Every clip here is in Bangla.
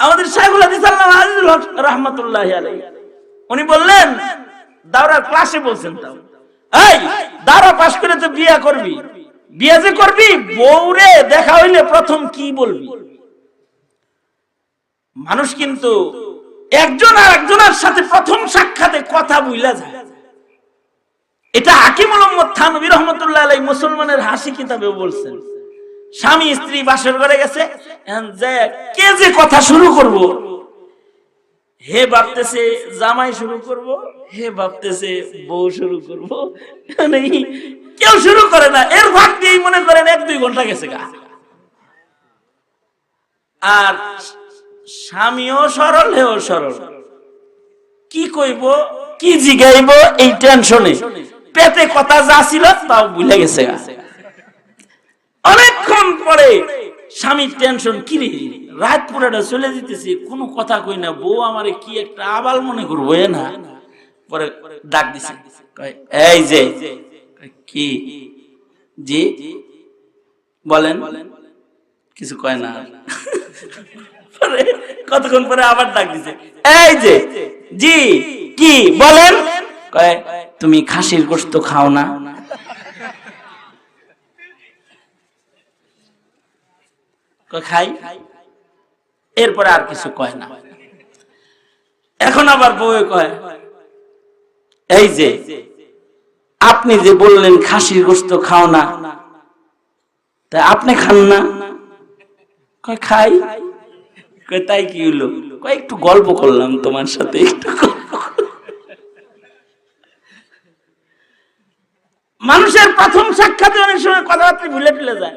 আমাদের হক রাহমাতুল্লাহি উনি বললেন দাওরার ক্লাসে বলছেন তাও। এই, দাওরা পাস করে তো বিয়া করবি। বিয়া যে করবি? বউরে দেখা হইলে প্রথম কি বলবি? মানুষ কিন্তু একজন আর একজনের সাথে প্রথম সাক্ষাতে কথা বুইলা যায়। এটা হাকিম মোহাম্মদ থানবী রহমতুল্লাহ মুসলমানের হাসি কিতাবেও বলছেন। স্বামী স্ত্রী বাসর করে গেছে কে যে কথা শুরু করব? হে ভাবতেছে, জামাই শুরু করব, হে ভাবতেছে, বউ শুরু করব। মানে কেউ শুরু করে না, এর ভাগ দিয়েই মনে করেন এক দুই ঘণ্টা গেছে গা। আর স্বামীও সরল, হেও সরল। কি কইব, কি জিগাইব, এই টেনশনে। পেটে কথা যা ছিল, তাও ভুলে গেছে গা। অনেকক্ষণ পরে স্বামীর টেনশন কি রে? রাত পুরাটা চলে যেতেছে, কোনো কথা কই না, বউ আমারে কি একটা আবাল মনে করব না? পরে ডাক দিছে এই যে। কি? জি। বলেন, কিছু কয় না। পরে কতক্ষণ পরে আবার ডাক দিছে, এই যে। জি। কি? বলেন। কয়, তুমি খাসির গোশত খাও না কয়, খাই? এরপরে আর কিছু কয় না। এখন আবার বউয়ে কয়, এই যে, আপনি যে বললেন খাসির গোশত খাও না, তা আপনি খান না? কয়, খাই। কয়, তাই কি হলো? কয়, একটু গল্প করলাম তোমার সাথে, একটু মানুষের প্রথম সাক্ষাতে অনেক সময় কথাবার্তা ভুলে টুলে যায়।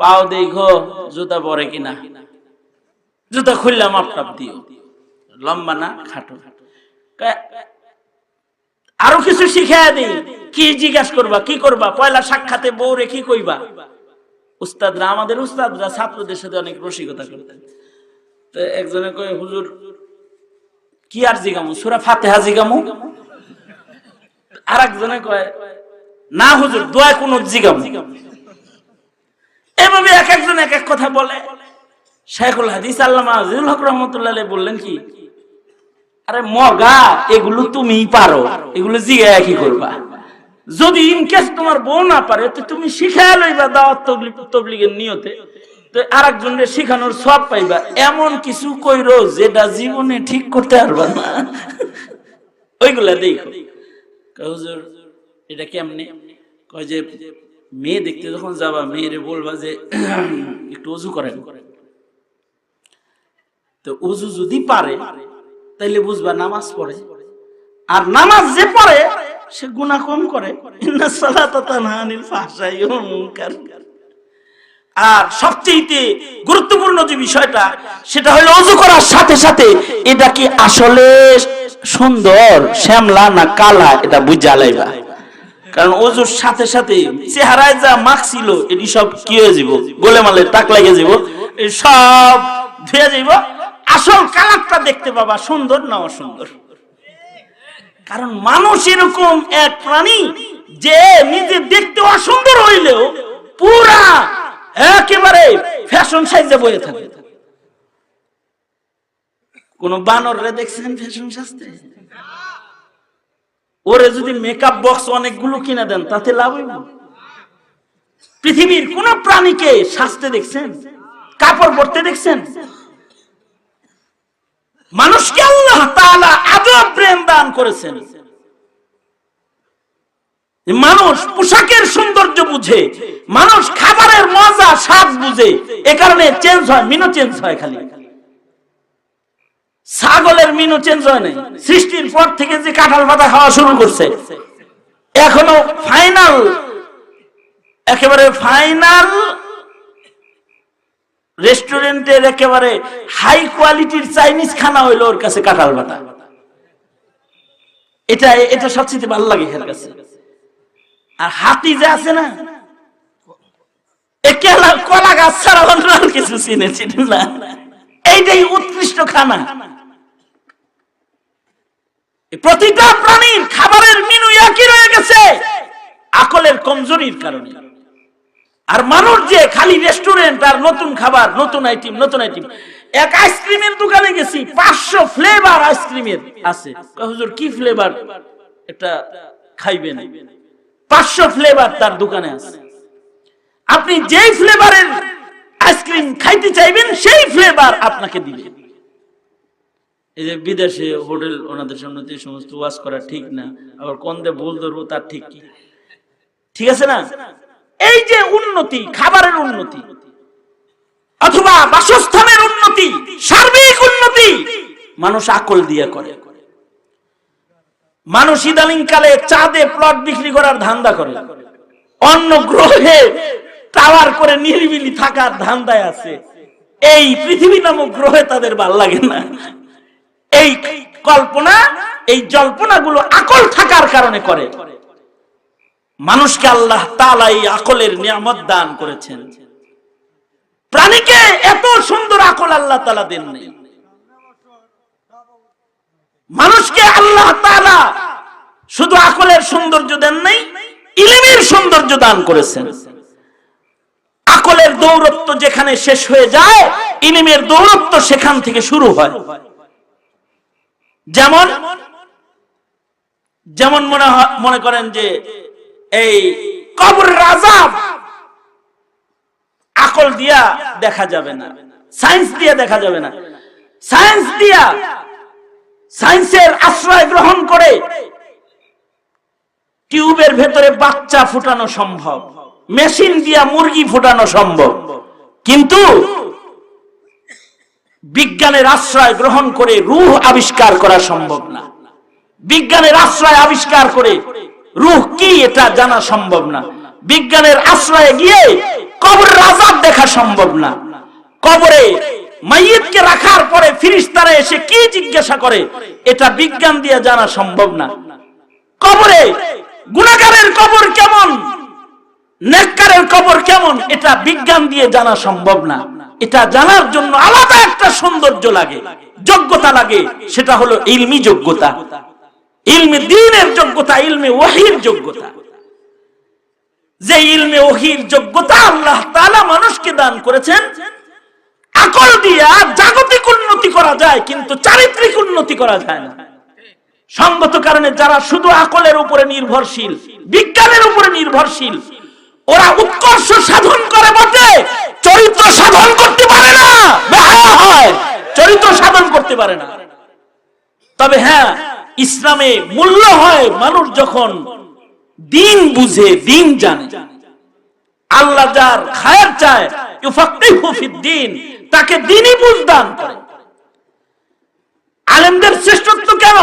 পাও দেখো, জুতা পরে কিনা। জুতা খুললাম আপটাপ দিও। লম্বা না, খাটো। আরও কিছু শিখাইয়া দিই। কি জিজ্ঞাসা করবা, কি করবা? পয়লা সাক্ষাতে বউরে কি কইবা? উস্তাদরা, আমাদের উস্তাদরা ছাত্রদের সাথে অনেক রসিকতা করতেন। তো একজনে কয়, হুজুর, কি আর জিগামু? সুরা ফাতেহা জিগামু? আর একজনে কয়, না হুজুর দোয়া কোন জিগামু? এভাবে এক একজন এক এক কথা বলে। শেখুল হাদিস আল্লামা আজিজুল হক রহমতুল্লাহ বললেন কি, আরে মগা, এগুলো তুমিই পারো, এগুলো জিগায় কি করবা? যদি ইনকেস তোমার বউ না পারে, তো তুমি শিখায় লইবা দাওয়াত তবলিগ, তবলিগের নিয়তে। তো আরেকজনের শিখানোর সব পাইবা, এমন কিছু কইরো যেটা জীবনে ঠিক করতে পারবা না। ওইগুলা দেখো। হুজুর, এটা কেমনে? কয় যে মেয়ে দেখতে যখন যাবা, মেয়েরে বলবা যে, একটু অজু করেন। তো অজু যদি পারে, তাইলে বুঝবা নামাজ পড়ে। আর নামাজ যে পড়ে, সে গুনাহ কম করে। আর সবচেয়ে গুরুত্বপূর্ণ যে বিষয়টা, সেটা হলো অজু করার সাথে সাথে এটা কি আসলে সুন্দর, শ্যামলা না কালা, এটা বুঝা লাইবা। কারণ অজুর সাথে সাথে চেহারায় যা মাখ ছিল, এটি সব কি হয়ে যাব গোলে মালে টাক লাগে যাব সব ধুয়ে যাব আসল কালারটা দেখতে পাবা, সুন্দর না অসুন্দর? কারণ মানুষ এরকম এক প্রাণী যে নিজে দেখতে অসুন্দর হইলেও পুরা একেবারে ফ্যাশন সাইজে বয়ে থাকে। কোন বানর রে দেখছেন ফ্যাশন সাজতে? ওরে যদি মেকআপ বক্স অনেকগুলো কিনে দেন, তাতে লাভ হইব? পৃথিবীর কোন প্রাণীকে সাজতে দেখছেন? কাপড় পরতে দেখছেন? মানুষকে আল্লাহ তাআলা আজব প্রেম দান করেছেন। মানুষ পোশাকের সৌন্দর্য বুঝে, মানুষ খাবারের মজা, স্বাদ বুঝে, এ কারণে চেঞ্জ হয় মিনো চেঞ্জ হয় খালি। ছাগলের মিনু চেঞ্জ হয় নাই। সৃষ্টির পর থেকে যে কাঁঠাল পাতা খাওয়া শুরু করছে। এখনও ফাইনাল একেবারে ফাইনাল রেস্টুরেন্টের একেবারে হাই কোয়ালিটির চাইনিজ খানা হইল ওর কাছে কাঁঠাল বাটা এটা এটা সবচেয়ে ভালো লাগে এর কাছে। আর হাতি যে আছে না কেলা গাছ ছাড়া অন্য কিছু চিনেছি না। এইটাই উৎকৃষ্ট খানা প্রতিটা প্রাণীর খাবারের মেনু একই রয়ে গেছে, আকলের কমজোরির কারণে। আর মানুষ যে খালি রেস্টুরেন্ট আর নতুন খাবার, নতুন আইটেম নতুন আইটেম এক আইসক্রিমের দোকানে গেছি, পাঁচশো ফ্লেভার আইসক্রিমের আছে। হুজুর, কি ফ্লেভার এটা খাইবেন। পাঁচশো ফ্লেভার তার দোকানে আছে। আপনি যেই ফ্লেভারের খাইতে চাইবেন, সেই ফ্লেভার আপনাকে দিবে। এই যে বিদেশে হোটেল ওনাদের সামনে এই সমস্ত ওয়াজ করা ঠিক না, আবার কোন দিয়ে ভুল ধরবো, তার ঠিক কি? ঠিক আছে না? এই যে উন্নতি, খাবারের উন্নতি, অথবা বাসস্থানের উন্নতি, সার্বিক উন্নতি, মানুষ আকল দিয়ে করে। মানুষ ইদানিং কালে চাঁদে প্লট বিক্রি করার ধান্দা করে। অন্য গ্রহে টাওয়ার করে নিরিবিলি থাকার ধান্দায় আছে। এই পৃথিবী নামক গ্রহে তাদের ভালো লাগে না। এই কল্পনা, এই জল্পনা গুলো আকল থাকার কারণে করে। মানুষকে আল্লাহ তাআলা এই আকলের নিয়ামত দান করেছেন। প্রাণীকে এত সুন্দর আকল আল্লাহ তাআলা দেন মানুষকে আল্লাহ তাআলা শুধু আকলের সৌন্দর্য দেন নাই, ইলিমের সৌন্দর্য দান করেছেন। আকলের দৌরত্ব যেখানে শেষ হয়ে যায়, ইলিমের দৌরত্ব সেখান থেকে শুরু হয়। যেমন যেমন মনে মনে করেন যে এই কবর রাজাব আকল দিয়া দেখা যাবে না, সায়েন্স দিয়া দেখা যাবে না। সায়েন্স দিয়া, সায়েন্সের আশ্রয় গ্রহণ করে টিউবের ভেতরে বাচ্চা ফুটানো সম্ভব। মেশিন দিয়া মুরগি ফুটানো সম্ভব। কিন্তু বিজ্ঞানের আশ্রয় গ্রহণ করে রূহ আবিষ্কার করা সম্ভব না। বিজ্ঞানের আশ্রয় আবিষ্কার করে রূহ কি এটা জানা সম্ভব না। বিজ্ঞানের আশ্রয়ে গিয়ে কবর রাজাব দেখা সম্ভব না। কবরে মাইয়িতকে রাখার পরে ফিরিস্তারা এসে কি জিজ্ঞাসা করে, এটা বিজ্ঞান দিয়ে জানা সম্ভব না। কবরে গুণাগারের কবর কেমন? নেককারের কবর কেমন? এটা বিজ্ঞান দিয়ে জানা সম্ভব না। এটা জানার জন্য আলাদা একটা সৌন্দর্য লাগে, যোগ্যতা লাগে, সেটা হলো ইলমি যোগ্যতা। ইলমে দিনের যোগ্যতা, ইলমে ওহির যোগ্যতা। যে ইলমে ওহির যোগ্যতা আল্লাহ তাআলা মানুষকে দান করেছেন, আকল দিয়া জাগতিক উন্নতি করা যায়, কিন্তু চারিত্রিক উন্নতি করা যায় না। সঙ্গত কারণে যারা শুধু আকলের উপরে নির্ভরশীল, বিজ্ঞানের উপরে নির্ভরশীল ওরা উৎকর্ষ সাধন করে বটে। চরিত্র সাধন করতে পারে না। হয়। চরিত্র সাধন করতে পারে না। তবে হ্যাঁ ইসলামে মূল্য হয় মানুষ যখন দিন বুঝে, দিন জানে। আল্লাহ যার খায়ের চায় ফিদ্দিন, তাকে দিনই বুঝ দান করে। আলেমদের শ্রেষ্ঠত্ব কেন?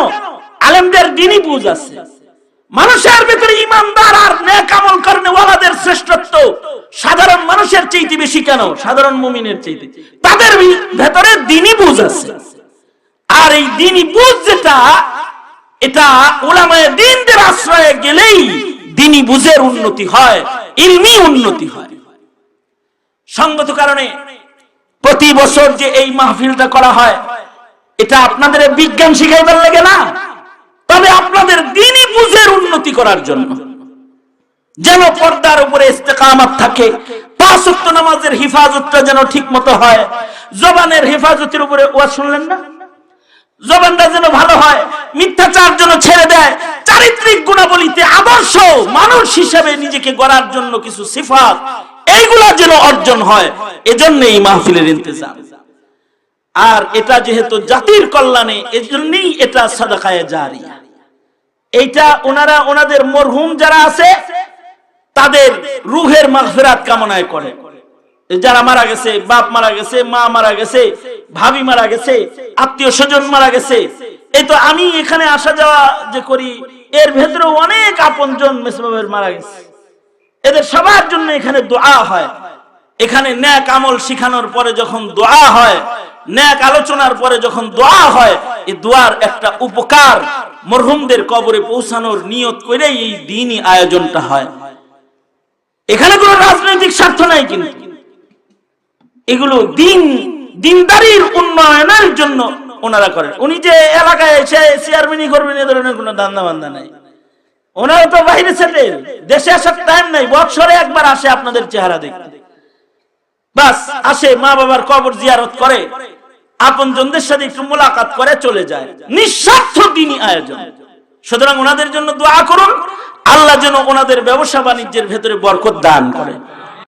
আলেমদের দিনই বুঝ আছে। মানুষের ভিতরে ইমানদার আর নেক আমল করনে ওয়ালাদের শ্রেষ্ঠত্ব সাধারণ মানুষের চাইতে বেশি কেন? সাধারণ মুমিনের চাইতে। তাদের ভেতরে দিনই বুঝ আছে। আর এই দিনই বুঝ যেটা, এটা ওলামায়ে দিনদের আশ্রয়ে গেলেই দিনই বুঝের উন্নতি হয়, ইলমি উন্নতি হয়। সঙ্গত কারণে প্রতি বছর যে এই মাহফিলটা করা হয়, এটা আপনাদের বিজ্ঞান শিখাইবার লাগে না? তবে আপনাদের দিনই বুঝের উন্নতি করার জন্য। যেন পর্দার উপরে ইস্তেকামাত থাকে পাঁচ নামাজের হিফাজতটা যেন ঠিক মতো হয়। জবানের হেফাজতের উপরে ওয়াজ শুনলেন না? জবানটা যেন ভালো হয়, মিথ্যাচার যেন ছেড়ে দেয়। চারিত্রিক গুণাবলীতে আদর্শ মানুষ হিসেবে নিজেকে গড়ার জন্য কিছু সিফাত, এইগুলা যেন অর্জন হয় এজন্য এই মাহফিলের ইন্তজাম। আর এটা যেহেতু জাতির কল্যাণে, এজন্যই এটা সাদাকায়ে জারিয়া এইটা ওনারা, ওনাদের মরহুম যারা আছে, তাদের রুহের মাগফিরাত কামনায় করে। যারা মারা গেছে, বাপ মারা গেছে, মা মারা গেছে, ভাবি মারা গেছে, আত্মীয় স্বজন মারা গেছে, এই তো আমি এখানে আসা যাওয়া যে করি, এর ভেতরে অনেক আপনজন মেসবাবের মারা গেছে। এদের সবার জন্য এখানে দোয়া হয়। এখানে ন্যাক আমল শিখানোর পরে যখন দোয়া হয় ন্যাক আলোচনার পরে যখন দোয়া হয়, এই দোয়ার একটা উপকার মরহুমদের কবরে পৌঁছানোর নিয়ত করে এই দিনই আয়োজনটা হয়। এখানে কোনো রাজনৈতিক স্বার্থ নাই কিন্তু। এগুলো দিন, দিনদারির উন্নয়নের জন্য ওনারা করেন। উনি যে এলাকায় এসে চেয়ারম্যানই করবেন, এ ধরনের কোনো দান্দা বান্দা নাই। ওনারা তো বাইরে সেটেল, দেশে আসার টাইম নাই বছরে একবার আসে আপনাদের চেহারা দেখতে। বাস, আসে মা বাবার কবর জিয়ারত করে। আপনজনদের সাথে একটু মোলাকাত করে চলে যায়। নিঃস্বার্থ দিনই আয়োজন। সুতরাং ওনাদের জন্য দোয়া করুন। আল্লাহ যেন ওনাদের ব্যবসা বাণিজ্যের ভেতরে বরকত দান করে।